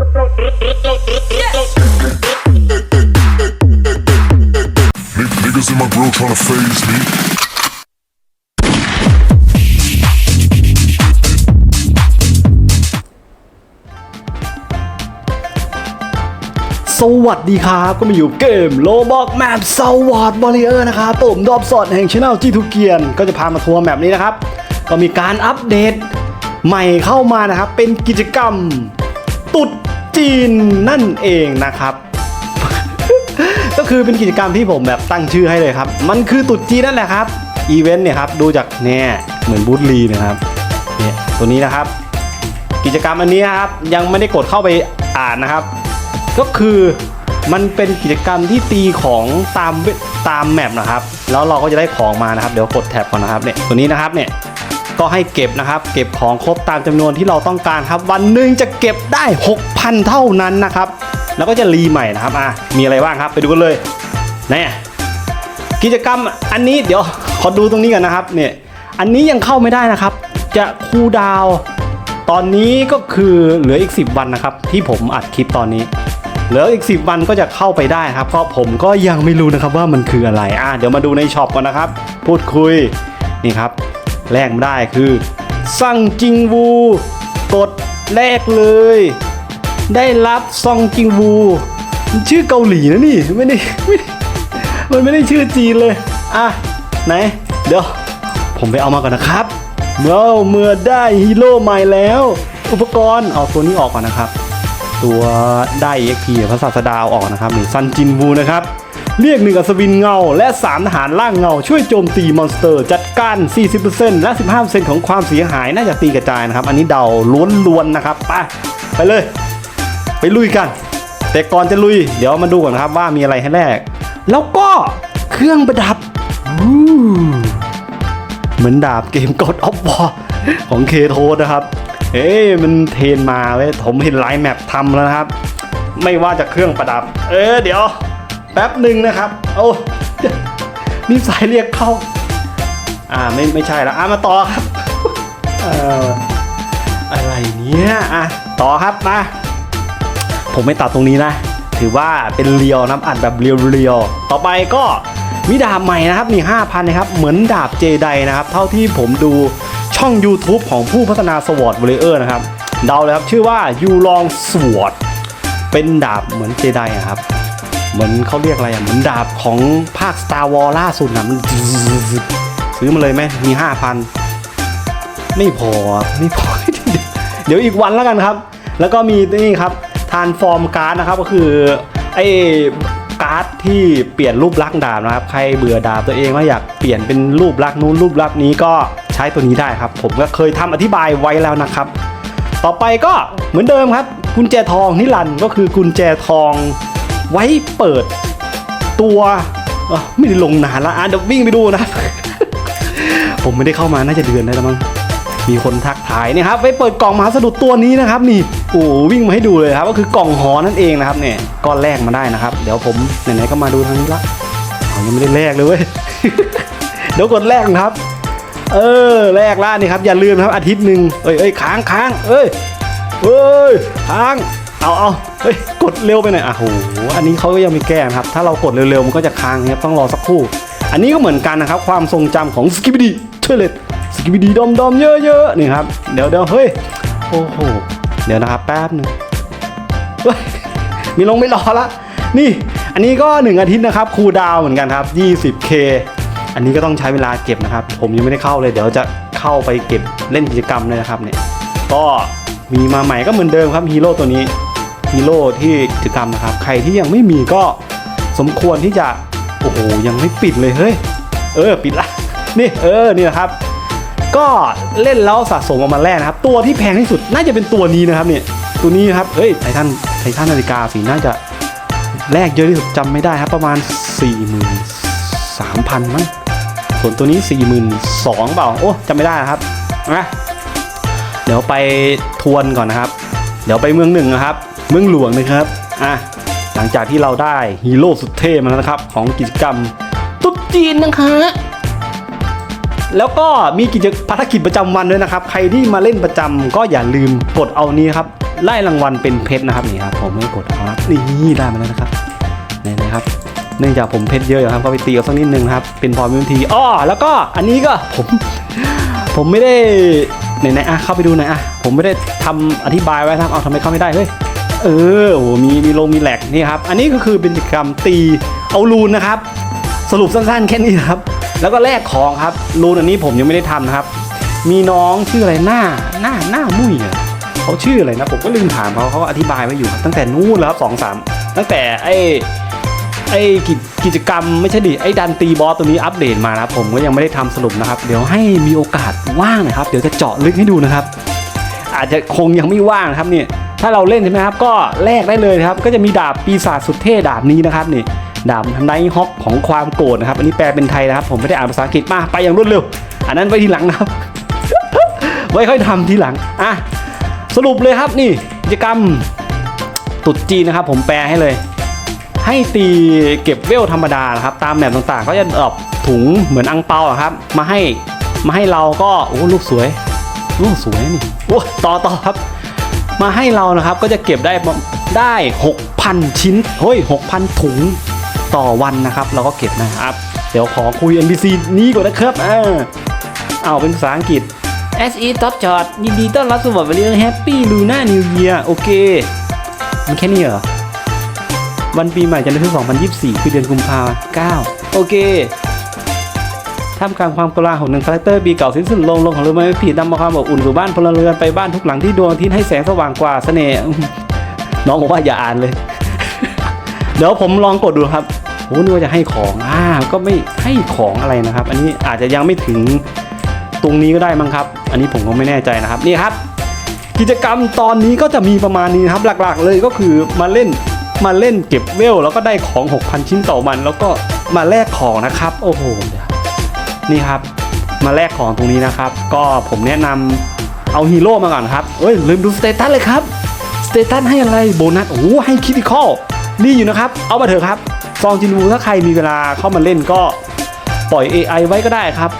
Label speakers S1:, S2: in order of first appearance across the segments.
S1: Niggas in my grill tryna phase me.
S2: สวัสดีครับก็มาอยู่เกมโลบอกแมปสวอตบอลเลอร์นะครับผมดอบสอดแห่งช anel จีทูเกียน ก็จะพามาทัวร์แมปนี้นะครับ ก็มีการอัปเดตใหม่เข้ามานะครับ เป็นกิจกรรม ตุด จีนนั่นเองนะครับ ก็คือเป็นกิจกรรมที่ผมแบบตั้งชื่อให้เลยครับ มันคือตรุดจีนนั่นแหละครับอีเวนต์เนี่ยครับดูจากเนี่ยเหมือนบูธลีนะครับเนี่ยตัวนี้นะครับ กิจกรรมอันนี้นครับยังไม่ได้กดเข้าไปอ่านนะครับ ก็คือมันเป็นกิจกรรมที่ตีของตามตามแมปนะครับ แล้วเราก็จะได้ของมานะครับ เดี๋ยวกดแท็บก่อนนะครับเนี่ยตัวนี้นะครับเนี่ย ก็ให้เก็บนะครับ เก็บของครบตามจำนวนที่เราต้องการครับ วันหนึ่งจะเก็บได้ 6,000 เท่านั้นนะครับ แล้วก็จะรีใหม่นะครับอะมีอะไรบ้างครับไปดูกันเลยแน่กิจกรรมอันนี้เดี๋ยวขอดูตรงนี้กันนะครับเนี่ยอันนี้ยังเข้าไม่ได้นะครับ จะคูดาว ตอนนี้ก็คือเหลืออีก 10 วันนะครับ ที่ผมอัดคลิปตอนนี้เหลืออีก 10 วันก็จะเข้าไปได้ครับก็ผมก็ยังไม่รู้นะครับว่ามันคืออะไรอะเดี๋ยวมาดูในช็อปก่อนนะครับ พูดคุยนี่ครับ แลกมาได้คือ สั่งจิงวูกดแลกเลย ได้รับซองจิงวูชื่อเกาหลีนะนี่ไม่ได้ไม่ได้มันไม่ได้ชื่อจีนเลย อะ ไหน เดี๋ยว ผมไปเอามาก่อนนะครับ เมื่อเมื่อได้ฮีโร่ใหม่แล้ว อุปกรณ์เอาตัวนี้ออกก่อนนะครับ ตัวได้ EXP พระศาสดาเอาออกนะครับนี่ซันจินวูนะครับเรียกหนึ่งอัศวินเงา และ 3 ทหารล่างเงา ช่วยโจมตีมอนสเตอร์ จัดการ 40%และ 15%ของความเสียหายน่าจะตีกระจายนะครับ อันนี้เดาล้วนๆนะครับไปไปเลย ไปลุยกัน แต่ก่อนจะลุย เดี๋ยวมาดูก่อนนะครับว่ามีอะไรให้แลกแล้วก็เครื่องประดับเหมือนดาบเกมกดออฟวอของเคโทนะครับ เอ้มันเทนมาเว้ยผมเห็นไลน์แมปทำแล้วนะครับ ไม่ว่าจะเครื่องประดับ เออเดี๋ยว แป๊บหนึ่งนะครับ โอ้นี่สายเรียกเข้า อ่าไม่ไม่ใช่แล้วอะมาต่อครับเอ่ออะไรเนี่ยอะต่อครับมาผมไม่ตัดตรงนี้นะ ถือว่าเป็นเรียวนะอัดแบบเรียวๆต่อไปก็มีดาบใหม่นะครับนี่5,000นะครับ เหมือนดาบเจไดนะครับ เท่าที่ผมดูช่อง YouTube ของผู้พัฒนาสวอตเวเลอร์นะครับ เดาเลยครับ ชื่อว่ายูลองสวอตเป็นดาบเหมือนเจไดอะครับ เหมือนเขาเรียกอะไรอะเหมือนดาบของภาค Star War ล่าสุดนะมันซื้อมาเลยไหมมี5,000ไม่พอไม่พอ เดี๋ยวอีกวันแล้วกันครับ แล้วก็มีนี่ครับทานฟอร์มการ์ดนะครับก็คือไอ้การ์ดที่เปลี่ยนรูปลักษณ์ดาบนะครับ ใครเบื่อดาบตัวเองว่าอยากเปลี่ยนเป็นรูปลักษณ์นู้นรูปลักษณ์นี้ก็ใช้ตัวนี้ได้ครับ ผมก็เคยทำอธิบายไว้แล้วนะครับ ต่อไปก็เหมือนเดิมครับ กุญแจทองนิรันด์ก็คือกุญแจทอง ไว้เปิดตัวไม่ได้ลงนานละอะเดี๋ยววิ่งไปดูนะ ผมไม่ได้เข้ามาน่าจะเดือนได้แล้วมั้งมีคนทักทายนี่ครับไปเปิดกล่องมหาสดุตัวนี้นะครับนี่โอ้วิ่งมาให้ดูเลยครับ ก็คือกล่องหอนั่นเองนะครับเนี่ยก้อนแรกมาได้นะครับ เดี๋ยวผมไหนๆก็มาดูทางนี้ละเอายังไม่ได้แลกเลยเว้ยเดี๋ยวกดแรกนะครับ เออแรกล่านี่ครับอย่าลืมนะครับอาทิตย์หนึ่งเอ้ยเอ้ยค้างค้างเอ้ยเอ้ยค้าง เอาเอาเฮ้ยกดเร็วไปหน่อยอะโหอันนี้เขาก็ยังไม่แก้นะครับ ถ้าเรากดเร็วๆมันก็จะค้างนะครับต้องรอสักครู่ อันนี้ก็เหมือนกันนะครับ ความทรงจำของสกิปดีเทเลตสกิปดีดอมดอมเยอะๆนี่ครับเดี๋ยวเดี๋ยวเฮ้ยโอ้โหเดี๋ยวนะครับแป๊บหนึงเฮ้ยมีลงไม่รอละนี่ อันนี้ก็ 1 อาทิตย์นะครับคูดาวเหมือนกันครับ 20k อันนี้ก็ต้องใช้เวลาเก็บนะครับ ผมยังไม่ได้เข้าเลย เดี๋ยวจะเข้าไปเก็บเล่นกิจกรรมเลยนะครับเนี่ยก็มีมาใหม่ก็เหมือนเดิมครับฮีโร่ตัวนี้ ฮีโร่ที่กิจกรรมนะครับ ใครที่ยังไม่มีก็สมควรที่จะ โอ้โห ยังไม่ปิดเลยเฮ้ย เออ ปิดละ นี่ เออ นี่นะครับ ก็เล่นแล้วสะสมออกมาแรกนะครับ ตัวที่แพงที่สุดน่าจะเป็นตัวนี้นะครับเนี่ย ตัวนี้ครับ เฮ้ย ไททัน ไททันนาฬิกาสีน่าจะแรกเยอะที่สุดจำไม่ได้ครับ ประมาณ 4 3 0 0 0มั้ง ส่วนตัวนี้ 4 2 0 0 0เปล่า โอ้จำไม่ได้นะครับนะเดี๋ยวไปทวนก่อนนะครับ เดี๋ยวไปเมืองหนึ่งนะครับ เมืองหลวงนะครับอะหลังจากที่เราได้ฮีโร่สุดเท่มาแล้วนะครับ ของกิจกรรมตุ๊ดจีนนะคะแล้วก็มีกิจภารกิจประจำวันด้วยนะครับ ใครที่มาเล่นประจำก็อย่าลืมกดเอานี้ครับไล่รางวัลเป็นเพชรนะครับนี่ครับผมไม่กดเอาครับนี่ได้มาแล้วนะครับนี่นะครับ เนื่องจากผมเพชรเยอะอยู่ครับก็ไปตีเอาสักนิดนึงนะครับเป็นพอมีวิธีอ้อแล้วก็อันนี้ก็ผม ผมไม่ได้ไหนๆอะเข้าไปดูหน่อยอะผมไม่ได้ทำอธิบายไว้นะครับเอาทำไมเข้าไม่ได้เฮ้ย เออโอ้โหมีมีลงมีแหลกนี่ครับ อันนี้ก็คือเป็นกิจกรรมตีเอารูนนะครับ สรุปสั้นๆแค่นี้ครับ แล้วก็แลกของครับรูนอันนี้ผมยังไม่ได้ทำนะครับ มีน้องชื่ออะไรหน้าหน้าหน้ามุ้ยอะเขาชื่ออะไรนะผมก็ลืมถามเขาเขาอธิบายไว้อยู่ครับตั้งแต่นู้นแล้วครับสองสามตั้งแต่ไอ้ไอ้กิจกิจกรรมไม่ใช่ดิไอ้ดันตีบอสตัวนี้อัปเดตมานะผมก็ยังไม่ได้ทำสรุปนะครับ เดี๋ยวให้มีโอกาสว่างหนะครับ เดี๋ยวจะเจาะลึกให้ดูนะครับ อาจจะคงยังไม่ว่างครับเนี่ย ถ้าเราเล่นใช่ไหมครับ ก็แลกได้เลยครับ ก็จะมีดาบปีศาจสุดเท่ดาบนี้นะครับนี่ดาบไนท์ฮอกของความโกรธนะครับ อันนี้แปลเป็นไทยนะครับ ผมไม่ได้อ่านภาษาอังกฤษมาไปอย่างรวดเร็ว อันนั้นไว้ทีหลังนะครับ ไว้ค่อยทำทีหลังอะสรุปเลยครับนี่กิจกรรมตุดจีนนะครับ ผมแปลให้เลย ให้ตีเก็บเวลธรรมดานะครับ ตามแมปต่างๆ ก็จะดรอปถุงเหมือนอังเปาครับ มาให้มาให้เราก็โอ้ลูกสวย ลูกสวยนี่โอ้ต่อต่อครับ มาให้เรานะครับก็จะเก็บได้ประได้ 6,000 ชิ้นเฮ้ย6,000 ถุงต่อวันนะครับ เราก็เก็บนะครับ เดี๋ยวขอคุย NPC นี้ก่อนนะครับอ่าเอาเป็นภาษาอังกฤษ SE Top Shot ยินดีต้อนรับสู่วันเรื่อง Happy Luna New Year โอเค มันแค่นี้เหรอ วันปีใหม่จันทร์ที่2024 คือเดือนกุมภาพันธ์9โอเค ท่ามกลางความกลาหลของหนึ่งคาแรคเตอร์ปีเก่าสิ้นสุดลงลงของเรือไม่ผิดนำมาความอบอุ่นสู่บ้านพลเรือนไปบ้านทุกหลังที่ดวงอาทิตย์ให้แสงสว่างกว่าเสน่ห์อื้อหือน้องบอกว่าอย่าอ่านเลย เดี๋ยวผมลองกดดูครับโอ้นึกว่าจะให้ของอ่าก็ไม่ให้ของอะไรนะครับ อันนี้อาจจะยังไม่ถึงตรงนี้ก็ได้มั้งครับ อันนี้ผมก็ไม่แน่ใจนะครับนี่ครับ กิจกรรมตอนนี้ก็จะมีประมาณนี้นครับหลักๆ เลยก็คือมาเล่นมาเล่นเก็บเวลแล้วก็ได้ของ 6,000 ชิ้นต่อวัน แล้วก็มาแลกของนะครับ โอ้โหเดี๋ยว นี่ครับ มาแลกของตรงนี้นะครับ ก็ผมแนะนำเอาฮีโร่มาก่อนครับเอ้ยลืมดูสเตตัสเลยครับสเตตัสให้อะไรโบนัสโอ้โหให้คิติคอลนี่อยู่นะครับ เอามาเถอะครับ ซองจินวูถ้าใครมีเวลาเข้ามาเล่นก็ปล่อย AI ไว้ก็ได้ครับ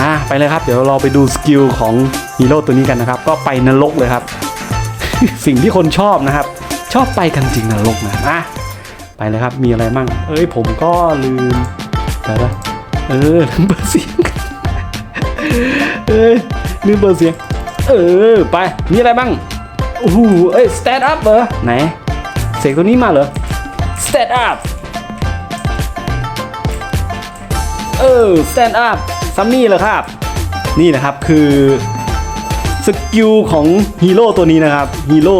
S2: อ่าไปเลยครับ เดี๋ยวเราไปดูสกิลของฮีโร่ตัวนี้กันนะครับ ก็ไปนรกเลยครับ สิ่งที่คนชอบนะครับ ชอบไปกันจริงนรกนะอะไปเลยครับมีอะไรมั่ง เอ้ยผมก็ลืมเดี๋ยวนะ เออลืมเบอร์เสียงเอ้ยลืมเบอร์เสียง เออ ไป มีอะไรบ้างโอ้โหเอ้ย stand up เหรอ ไหน เสียงตัวนี้มาเหรอ stand up เออ stand up ซัมมี่เหรอครับ นี่นะครับคือสกิลของฮีโร่ตัวนี้นะครับฮีโร่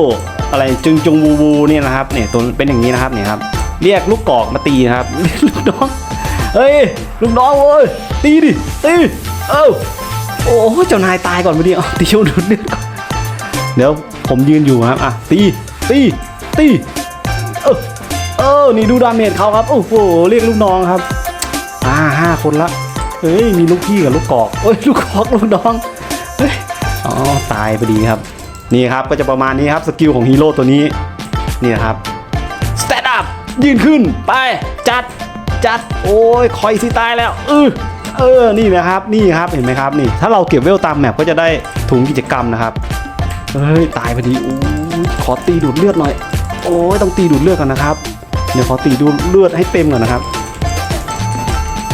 S2: อะไรจึงจงวูวูเนี่ยนะครับเนี่ยตัวเป็นอย่างนี้นะครับเนี่ยครับเรียกลูกกอกมาตีนะครับเรียกลูกน้อง เฮ้ยลูกน้องเว้ยตีดิตีเอ้าโอ้โหเจ้านายตายก่อนพอดีเอาตีโชว์ดูดเลือดก่อนเดี๋ยวผมยืนอยู่ครับอะตีตีตีเออเออนี่ดูดาเมจเขาครับโอ้โหเรียกลูกน้องครับอ่าห้าคนละเฮ้ยมีลูกพี่กับลูกกอกเอ้ยลูกกอกลูกน้องเฮ้ยอ๋อตายพอดีครับนี่ครับก็จะประมาณนี้ครับสกิลของฮีโร่ตัวนี้นี่นะครับ stand up ยืนขึ้นไปจัด จัด โอ้ยคอยสิตายแล้วเออเออนี่นะครับนี่ครับเห็นไหมครับนี่ ถ้าเราเก็บเวลตามแมปก็จะได้ถุงกิจกรรมนะครับเฮ้ยตายพอดีอู้ขอตีดูดเลือดหน่อย โอ้ยต้องตีดูดเลือดก่อนนะครับเดี๋ยวขอตีดูดเลือดให้เต็มก่อนนะครับ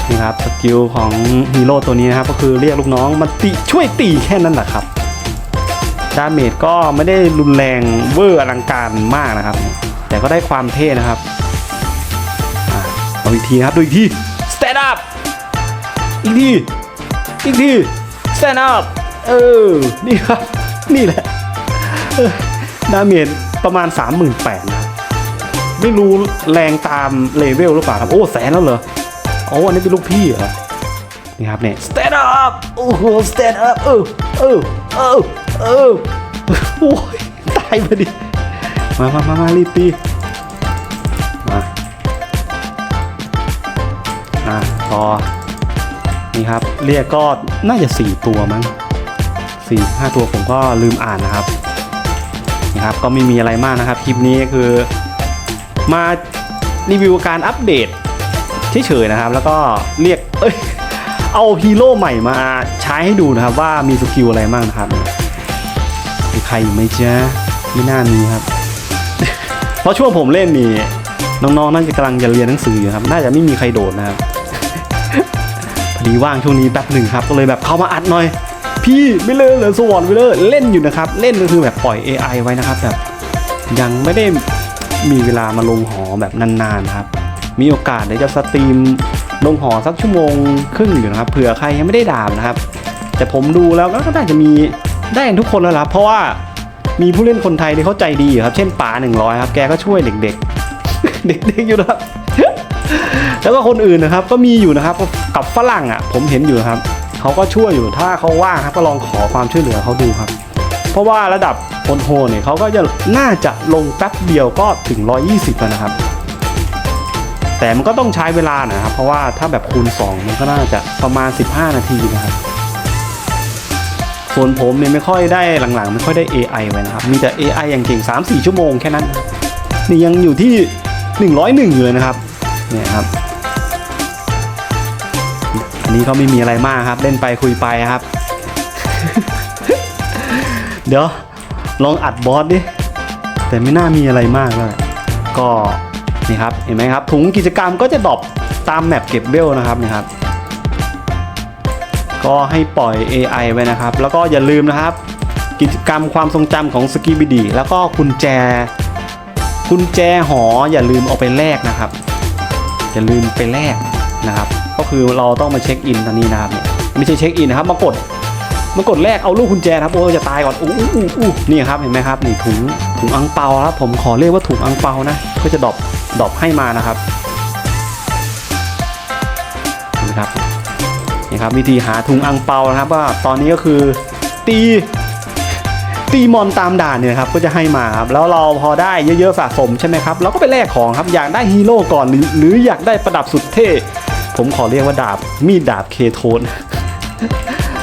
S2: นี่ครับสกิลของฮีโร่ตัวนี้นะครับก็คือเรียกลูกน้องมาตีช่วยตีแค่นั้นแหละครับดาเมจก็ไม่ได้รุนแรงเวอร์อลังการมากนะครับ แต่ก็ได้ความเท่นะครับ อาอีกทีนะครับดูอีกที stand up อีกที อีกที stand up เออ นี่ครับ นี่แหละเออดาเมจประมาณ 38,000นะครับไม่รู้แรงตามเลเวลหรือเปล่าครับ โอ้ แสนแล้วเหรอโอ้อันนี้เป็นลูกพี่เหรอ นี่ครับเนี่ย stand up โอ้โห stand up เออเออเออเออโอ้ยตายพอดี มามามามารีบตี อะต่อนี่ครับเรียกก็น่าจะ 4 ตัวมั้งสี่ห้าตัวผมก็ลืมอ่านนะครับนี่ครับก็ไม่มีอะไรมากนะครับคลิปนี้คือมารีวิวการอัปเดตเฉยๆนะครับ แล้วก็เรียกเอ้ยเอาฮีโร่ใหม่มาใช้ให้ดูนะครับว่ามีสกิลอะไรบ้างนะครับมีใครอยู่ไหมจ๊ะไม่น่ามีครับ เพราะช่วงผมเล่นนี่น้องๆน่าจะกำลังจะเรียนหนังสืออยู่ครับ น่าจะไม่มีใครโดดนะครับ ดีว่างช่วงนี้แป๊บหนึ่งครับ ก็เลยแบบเข้ามาอัดหน่อย พี่ไม่เลิกเลยสวรรค์ไปเลยเล่นอยู่นะครับ เล่นก็คือแบบปล่อย AI ไว้นะครับแบบยังไม่ได้มีเวลามาลงหอแบบนานๆนะครับ มีโอกาสเดี๋ยวจะสตรีมลงหอสักชั่วโมงครึ่งอยู่นะครับเผื่อใครยังไม่ได้ด่านะครับ แต่ผมดูแล้วก็น่าจะมีได้ทุกคนแล้วล่ะเพราะว่ามีผู้เล่นคนไทยที่เขาใจดีอยู่ครับ เช่นป๋า100 ครับ แกก็ช่วยเด็กๆ เด็กๆอยู่นะครับ แล้วก็คนอื่นนะครับก็มีอยู่นะครับกับฝรั่งอะผมเห็นอยู่ครับเขาก็ช่วยอยู่ถ้าเขาว่างครับก็ลองขอความช่วยเหลือเขาดูครับ เพราะว่าระดับคนโหเนี่ยเขาก็จะน่าจะลงแป๊บเดียวก็ถึง 120แล้วนะครับ แต่มันก็ต้องใช้เวลานะครับ เพราะว่าถ้าแบบคูณ 2 มันก็น่าจะประมาณ 15 นาทีนะครับส่วนผมเนี่ยไม่ค่อยได้หลังๆ ไม่ค่อยได้ AI ไว้นะครับ มีแต่ AI อย่างเก่ง 3-4 ชั่วโมงแค่นั้น นี่ยังอยู่ที่ 101 อยู่เลยนะครับ เนี่ยครับ อันนี้ก็ไม่มีอะไรมากครับ เล่นไปคุยไปครับ เดี๋ยวลองอัดบอสดิ แต่ไม่น่ามีอะไรมากแล้วก็นี่ครับเห็นไหมครับ ถุงกิจกรรมก็จะดรอปตามแมปเก็บเวลนะครับนี่ครับก็ให้ปล่อย AI ไว้นะครับ แล้วก็อย่าลืมนะครับ กิจกรรมความทรงจำของสกีบิดีแล้วก็กุญแจกุญแจหออย่าลืมเอาไปแลกนะครับ อย่าลืมไปแลกนะครับ ก็คือเราต้องมาเช็คอินตอนนี้นะครับเนี่ยไม่ใช่เช็คอินนะครับมากดมากดแลกเอาลูกกุญแจครับโอ้จะตายก่อนอู้อู้อู้อู้นี่ครับเห็นไหมครับนี่ถุงถุงอังเปาครับผมขอเรียกว่าถุงอังเปานะก็จะดอปดอปให้มานะครับนี่ครับนี่ครับวิธีหาถุงอังเปานะครับว่าตอนนี้ก็คือตีตีมอนตามด่านเนี่ยครับก็จะให้มาครับแล้วเราพอได้เยอะๆสะสมใช่ไหมครับเราก็ไปแลกของครับอยากได้ฮีโร่ก่อนหรือหรืออยากได้ประดับสุดเท่ ผมขอเรียกว่าดาบมีดดาบเคโทน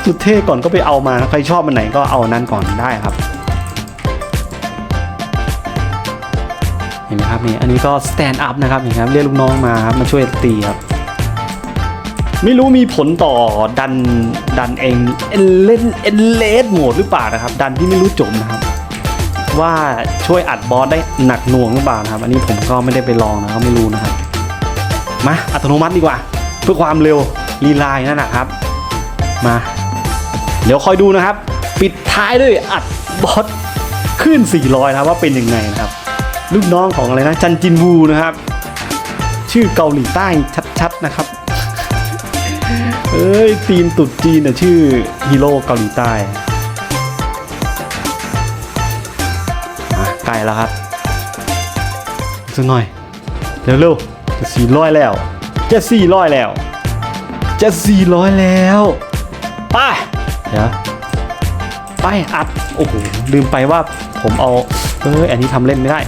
S2: สุดเท่ก่อนก็ไปเอามาใครชอบมันไหนก็เอานั้นก่อนได้ครับ เห็นไหมครับนี่อันนี้ก็สแตนด์อัพนะครับเห็นไหมครับเรียกลูกน้องมาครับมาช่วยตีครับไม่รู้มีผลต่อดันดันเองเอเลนเอเลสโหมดหรือเปล่านะครับ ดันที่ไม่รู้จบนะครับ ว่าช่วยอัดบอสได้หนักหน่วงหรือเปล่านะครับ อันนี้ผมก็ไม่ได้ไปลองนะก็ไม่รู้นะครับมาอัตโนมัติดีกว่า เพื่อความเร็วรีไลน์นั่นนะครับ มา เดี๋ยวคอยดูนะครับ ปิดท้ายด้วยอัดบอสขึ้น 400 นะครับว่าเป็นยังไงนะครับ ลูกน้องของอะไรนะ จันจินวูนะครับ ชื่อเกาหลีใต้ชัดๆนะครับ เอ้ยทีมตุดจีนน่ะชื่อฮีโร่เกาหลีใต้มาใกลแล้วครับสักหน่อย เร็วๆจะ400แล้ว จะ400แล้ว จะ400แล้วไปเดี๋ยวไปอัดโอ้โหลืมไปว่าผมเอาเอออันนี้ทำเล่นไม่ได้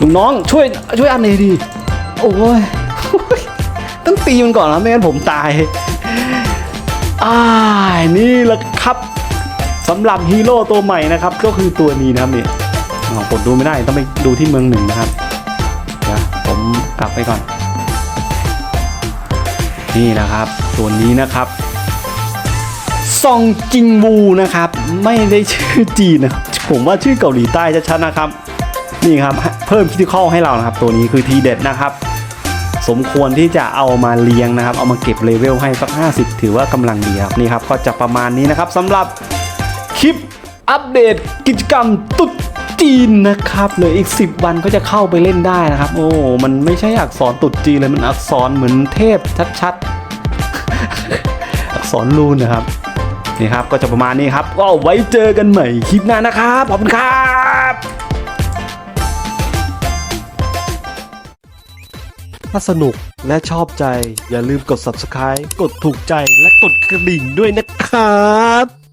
S2: ลุงน้องช่วยช่วยอันหน่อยดีโอ้ยต้องตีมันก่อนนะไม่งั้นผมตายอ่านี่แหละครับสำหรับฮีโร่ตัวใหม่นะครับ ก็คือตัวนี้นะครับนี่อ๋อกดดูไม่ได้ต้องไปดูที่เมืองหนึ่งนะครับเดี๋ยวผมกลับไปก่อน นี่นะครับตัวนี้นะครับซองจิงวูนะครับ ไม่ได้ชื่อจีนนะผมว่าชื่อเกาหลีใต้ชัดๆนะครับ นี่ครับเพิ่มคิดข้อให้เรานะครับ ตัวนี้คือทีเด็ดนะครับ สมควรที่จะเอามาเลี้ยงนะครับ เอามาเก็บเลเวลให้สัก 50 ถือว่ากำลังดีครับนี่ครับก็จะประมาณนี้นะครับสำหรับคลิปอัปเดตกิจกรรมตุ๊ด จีนนะครับเหลืออีก 10 วันก็จะเข้าไปเล่นได้นะครับ โอ้ มันไม่ใช่อักษรตุดจีนเลย มันอักษรเหมือนเทพชัดๆ อักษรรูนนะครับนี่ครับก็จะประมาณนี้ครับ ก็ไว้เจอกันใหม่คลิปหน้านะครับ ขอบคุณครับถ้าสนุกและชอบใจอย่าลืมกด subscribe กดถูกใจและกดกระดิ่งด้วยนะครับ